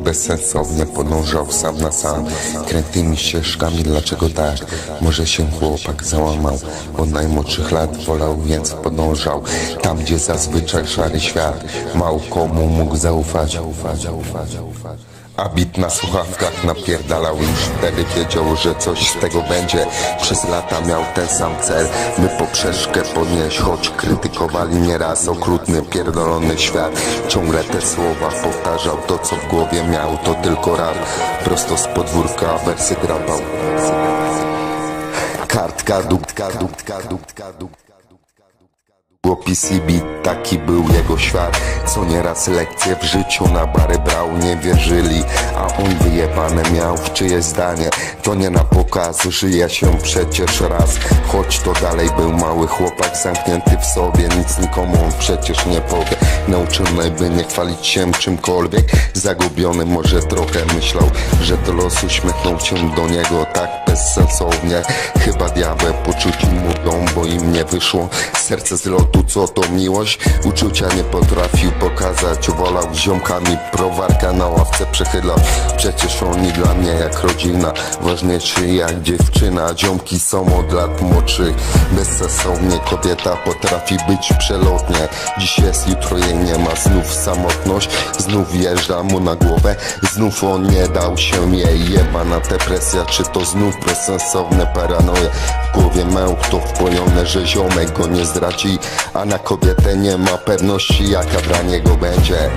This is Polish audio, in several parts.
Bezsensownie podążał sam na sam Krętymi ścieżkami, dlaczego tak? Może się chłopak załamał Od najmłodszych lat wolał, więc podążał Tam, gdzie zazwyczaj szary świat. Mało komu mógł zaufać a bit na słuchawkach napierdalał już wtedy wiedział, że coś z tego będzie. Przez lata miał ten sam cel, by poprzeczkę podnieść Choć krytykowali nieraz okrutny, pierdolony świat. Ciągle te słowa powtarzał, to co w głowie miał to tylko rap. Prosto z podwórka wersy grabał Kartka, duktka, duktka, duktka, duktka było PCB, taki był jego świat. Co nieraz lekcje w życiu na bary brał Nie wierzyli, a on wyjebane miał w czyjeś zdanie. To nie na pokaz, żyje się przecież raz. Choć to dalej był mały chłopak zamknięty w sobie Nic nikomu on przecież nie powie. Nauczony by nie chwalić się czymkolwiek. Zagubiony może trochę myślał Że to los uśmiechnął się do niego tak bezsensownie. Chyba diabeł poczuci mówią, bo im nie wyszło. Serce z lotu, co to miłość? Uczucia nie potrafił pokazać. Wolał ziomkami prowarka na ławce przechylał Przecież oni dla mnie jak rodzina. Ważniejszy jak dziewczyna. Ziomki są od lat młodszych Bezsensownie kobieta potrafi być przelotnie. Dziś jest, jutro jej nie ma. Znów samotność, znów wjeżdża mu na głowę. Znów on nie dał się jej. Jebana depresja, czy to znów bezsensowne paranoje? W głowie męł to wpojone, że ziomek go nie zdradzi A na kobietę nie ma pewności jaka dla niego będzie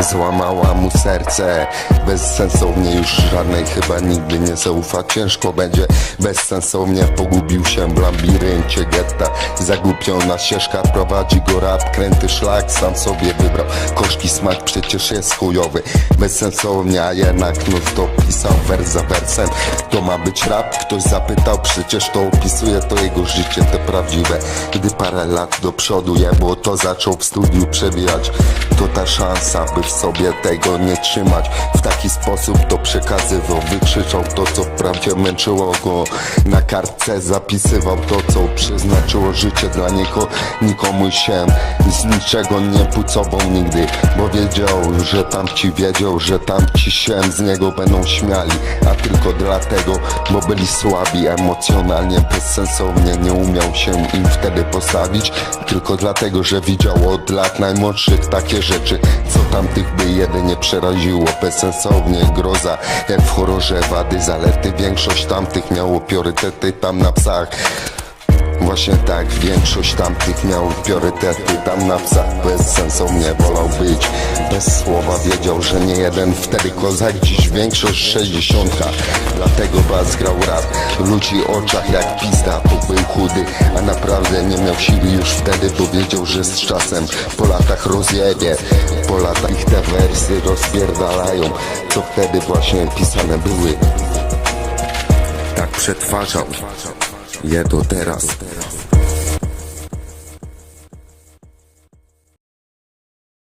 Złamała mu serce. Bezsensownie już żadnej chyba nigdy nie zaufa. Ciężko będzie. Bezsensownie Pogubił się w labiryncie getta. Zagubiona ścieżka prowadzi go rap. Kręty szlak sam sobie wybrał. Koszki smak przecież jest chujowy. Bezsensownie, a jednak no to pisał wers za wersem. To ma być rap? Ktoś zapytał. Przecież to opisuje to jego życie te prawdziwe. Gdy parę lat do przodu jebło To zaczął w studiu przewijać To ta szansa by w sobie tego nie trzymać. W taki sposób to przekazywał Wykrzyczał to co wprawdzie męczyło go. Na kartce zapisywał to co przeznaczyło życie dla niego. Nikomu się z niczego nie pucował nigdy Bo wiedział, że tamci wiedział, że tamci się z niego będą śmiali. A tylko dlatego, bo byli słabi emocjonalnie Bezsensownie nie umiał się im wtedy postawić. Tylko dlatego, że widział od lat najmłodszych takie rzeczy Co tamtych by jedynie przeraziło Bezsensownie. Groza Jak w horrorze wady, zalety. Większość tamtych miało priorytety tam na psach Właśnie tak, większość tamtych miał priorytety. Tam na psach Bezsensownie wolał być. Bez słowa wiedział, że nie jeden wtedy kozak Dziś większość sześćdziesiątka. Dlatego was grał rap. W ludzi oczach jak pizda To był chudy, a naprawdę nie miał siły już wtedy Bo wiedział, że z czasem po latach rozjebie. Po latach ich te wersy rozpierdalają. Co wtedy właśnie pisane były. Tak przetwarzał je do teraz